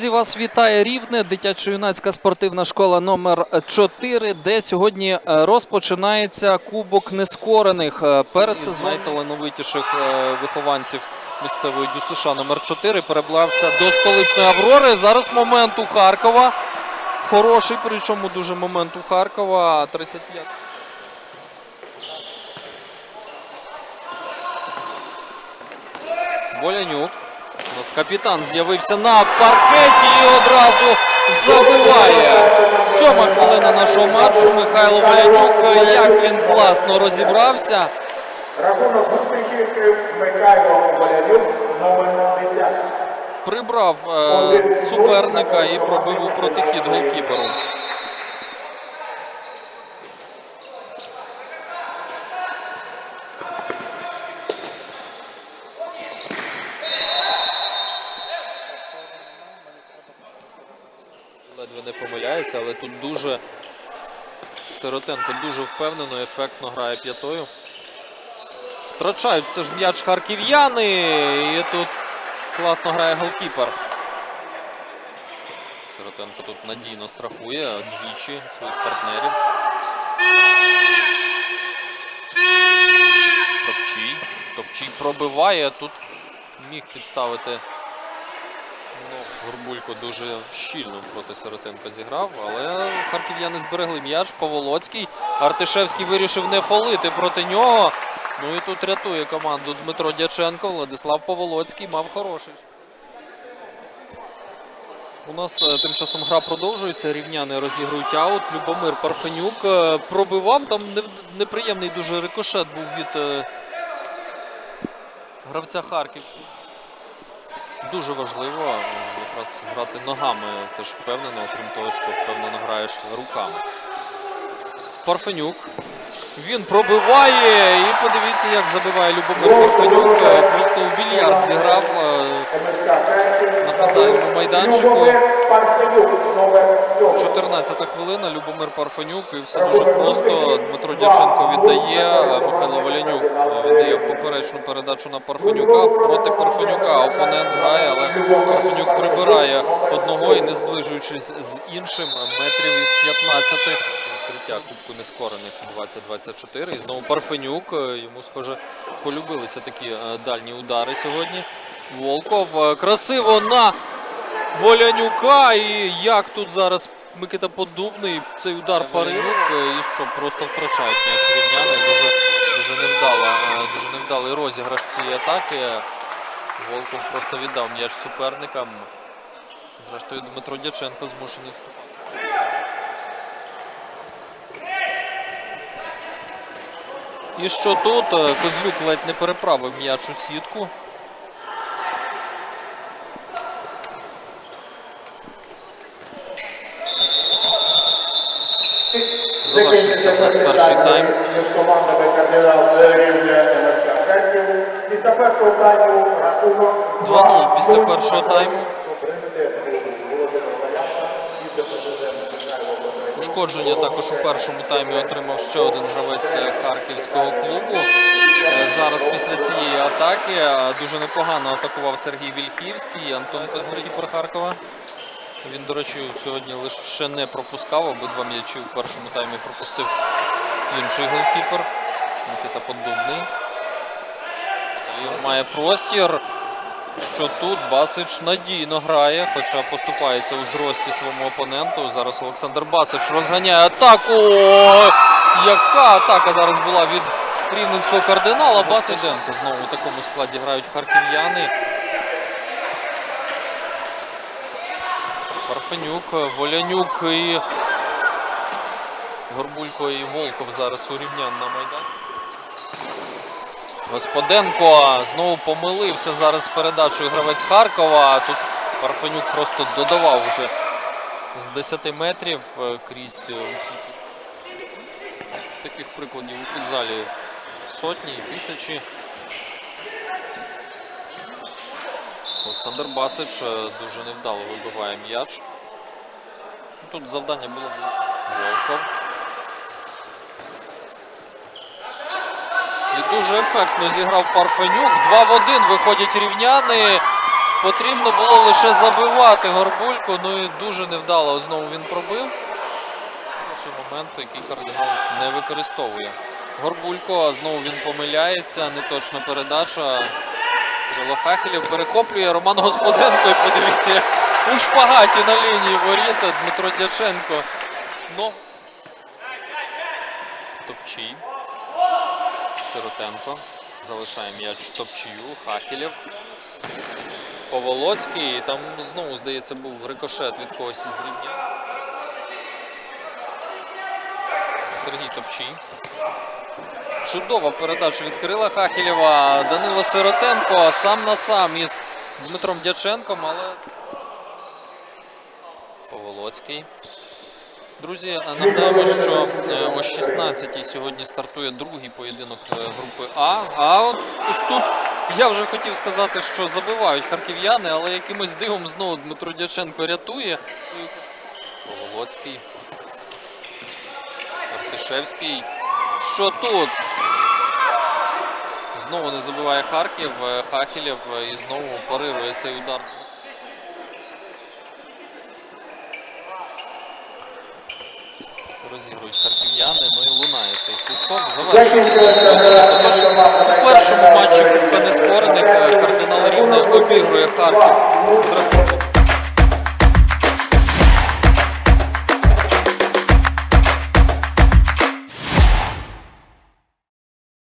Друзі, вас вітає Рівне, дитячо-юнацька спортивна школа номер 4, де сьогодні е, розпочинається Кубок нескорених. Е, Перед сезоном найталановитіших е, вихованців місцевої ДЮСШ номер 4 переплався до столичної Аврори. Зараз момент у Харкова. Хороший, причому дуже момент у Харкова. 35. Волянюк. У нас капітан з'явився на паркеті і одразу забиває. Сьома хвилина нашого матчу. Михайло Волянюк. Як він класно розібрався. Рахунок зустрічі Михайло Волянюк, номер 10. Прибрав е, суперника і пробив у протихід голкіперу. Не але тут дуже Сиротенко дуже впевнено, ефектно грає п'ятою. Втрачають все ж м'яч харків'яни. І тут класно грає голкіпер. Сиротенко тут надійно страхує двічі своїх партнерів. Топчій. Топчій пробиває. Тут міг підставити. Горбулько дуже щільно проти Сиротенка зіграв, але харків'яни зберегли м'яч. Поволоцький. Артишевський вирішив не фолити проти нього. Ну і тут рятує команду Дмитро Дяченко. Владислав Поволоцький мав хороший. У нас е, тим часом гра продовжується. Рівняни розігрують аут. Любомир Парфенюк е, пробивав. Там неприємний дуже рикошет був від е, гравця Харківського. Дуже важливо е, якраз грати ногами теж впевнено, окрім того, що впевнено граєш руками. Парфенюк. Він пробиває. І подивіться, як забиває Любомир Парфенюк. Е, Просто у більярд зіграв е. На футзальному майданчику. Любомир Парфенюк, номер 7. 14 хвилина. Любомир Парфенюк. І все дуже просто. Дмитро Дяченко віддає. е, Михайло Волянюк е, віддає поперечну передачу на Парфенюка. Проти Парфенюка опонент грає, але Парфенюк прибирає одного і не зближуючись з іншим метрів із 15 відкриття Кубку нескорених 2024. І знову Парфенюк. Е, Йому, схоже, полюбилися такі е, дальні удари сьогодні. Волков е, красиво на Волянюка. І як тут зараз Микита Подубний, цей удар парив, е, і що просто втрачають рівняни. Дуже, дуже дуже невдалий розіграш цієї атаки. Волков просто віддав м'яч суперникам. Зрештою, Дмитро Дяченко змушений вступати. І що тут? Е, Козлюк ледь не переправив м'яч у сітку. Завершився у нас перший тайм. Після першого тайму рахунок 2-0 після першого тайму. Ушкодження також у першому таймі отримав ще один гравець харківського клубу. Е, Зараз після цієї атаки е, дуже непогано атакував Сергій Вільхівський, Антон Козликіпер Харкова. Він, до речі, сьогодні лише ще не пропускав, обидва м'ячі в першому таймі пропустив інший голкіпер Микита Поддубний. Має простір що тут Басич надійно грає, хоча поступається у зрості своєму опоненту. Зараз Олександр Басич розганяє атаку. О, Яка атака зараз була від рівненського кардинала? Басиченко знову у такому складі грають харків'яни. Парфенюк, Волянюк і Горбулько і Волков зараз у рівнян на майдані. Господенко знову помилився зараз з передачею гравець Харкова. Тут Парфенюк просто додавав вже з 10 метрів е, крізь е, усі ці. Таких прикладів у футзалі сотні і тисячі. Олександр Басич е, дуже невдало вибиває м'яч. Тут завдання було Волков. І дуже ефектно зіграв Парфенюк. 2 в 1 виходять рівняни. Потрібно було лише забивати Горбульку, ну і дуже невдало знову він пробив. Хороший момент, який кардинал не використовує. Горбулько, а знову він помиляється, неточна передача. Кирило Хахелєв перехоплює Роман Господенко і подивіться, у шпагаті на лінії воріт Дмитро Дяченко. Ну, Топчій. Сиротенко. Залишає м'яч Топчію. Хахелєв. Поволоцький. Там знову, здається, був рикошет від когось із рівня. Сергій Топчій. Чудова передача від Кирила Хахелєва. Данило Сиротенко сам на сам із Дмитром Дяченком, але Поволоцький. Друзі, нагадаємо, що е, о 16-й сьогодні стартує другий поєдинок е, групи А. А от ось тут я вже хотів сказати, що забивають харків'яни, але якимось дивом знову Дмитро Дяченко рятує Поволоцький. Артишевський. Що тут? Знову не забиває Харків. е, Хахілєв е, і знову парирує цей удар. Розігрують харків'яни, ну і лунає цей свисток. Завершується. Тож у першому матчі Кубка Нескорених е, кардинал Рівне обігрує Харків з рахунком